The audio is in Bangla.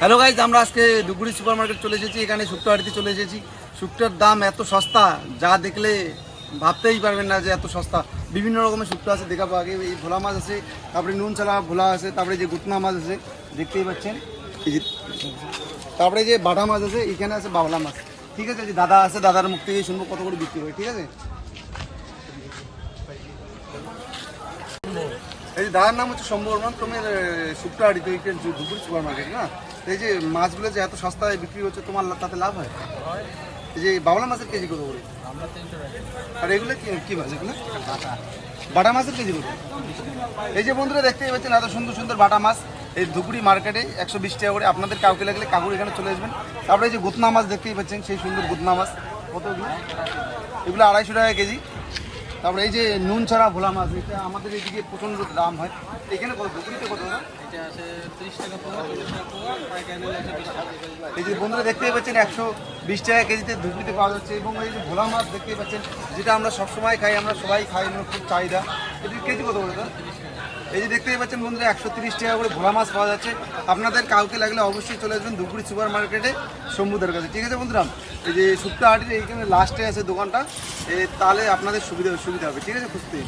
হ্যালো গাইজ আমরা আজকে ধুপগুড়ি সুপার মার্কেট চলে এসেছি, এখানে শুক্তো হাটিতে চলে এসেছি। শুক্তোর দাম এত সস্তা, যা দেখলে ভাবতেই পারবেন না যে এত সস্তা। বিভিন্ন রকমের শুক্তো আছে, দেখাবো আগে। এই ভোলা মাছ আছে, তারপরে নুন ছালা ভোলা আছে, তারপরে যে গুতনা মাছ আছে, দেখতেই পাচ্ছেন। তারপরে যে বাটা মাছ আছে, এখানে আছে বাবলা মাছ। ঠিক আছে যে দাদা আছে, দাদার মুখ থেকে শুনব কত করে বিক্রি হয়, ঠিক আছে? এই দাদার নাম হচ্ছে শম্ভু বর্মন। তোমার শুক্তো তো এইখানে ধুপুরি সুপার মার্কেট না? এই যে মাছগুলো যে এত সস্তায় বিক্রি হচ্ছে তোমার তাতে লাভ হয়? এই যে বাবলা মাছের কেজি কত করে? আর এগুলো কি কি মাছ এগুলো? বাটা মাছের কেজি কত? এই যে বন্ধুরা দেখতেই পাচ্ছেন এত সুন্দর সুন্দর বাটা মাছ এই ধুপুরি মার্কেটে একশো বিশ টাকা করে। আপনাদের কাউকে লাগলে কাকুর এখানে চলে আসবেন। তারপরে এই যে গুতনা মাছ দেখতেই পাচ্ছেন সেই সুন্দর গুতনা মাছ। কত এগুলো? এগুলো আড়াইশো টাকা কেজি। তারপরে এই যে নুন ছাড়া ভোলা মাছ এটা আমাদের এইদিকে প্রচণ্ড দাম হয় এখানে কত ধুপুরিতে কত দাদা? এই যে বন্ধুরা দেখতেই পাচ্ছেন একশো বিশ টাকা কেজিতে ধুপড়িতে পাওয়া যাচ্ছে এবং এই যে ভোলা মাছ দেখতেই পাচ্ছেন যেটা আমরা সবসময় খাই আমরা সবাই খাই খুব চাহিদা এটির কেজি কত বলে? এই যে দেখতেই পাচ্ছেন বন্ধুরা, একশো তিরিশ টাকা করে ভোলা মাছ পাওয়া যাচ্ছে। আপনাদের কাউকে লাগলে অবশ্যই চলে আসবেন দুপুরি সুপার মার্কেটে শম্ভুদের কাছে। ঠিক আছে বন্ধুরা, এই যে সুপ্তাহাটির এইখানে লাস্টে আছে দোকানটা তাহলে আপনাদের সুবিধা সুবিধা হবে। ঠিক আছে, খুঁজতে।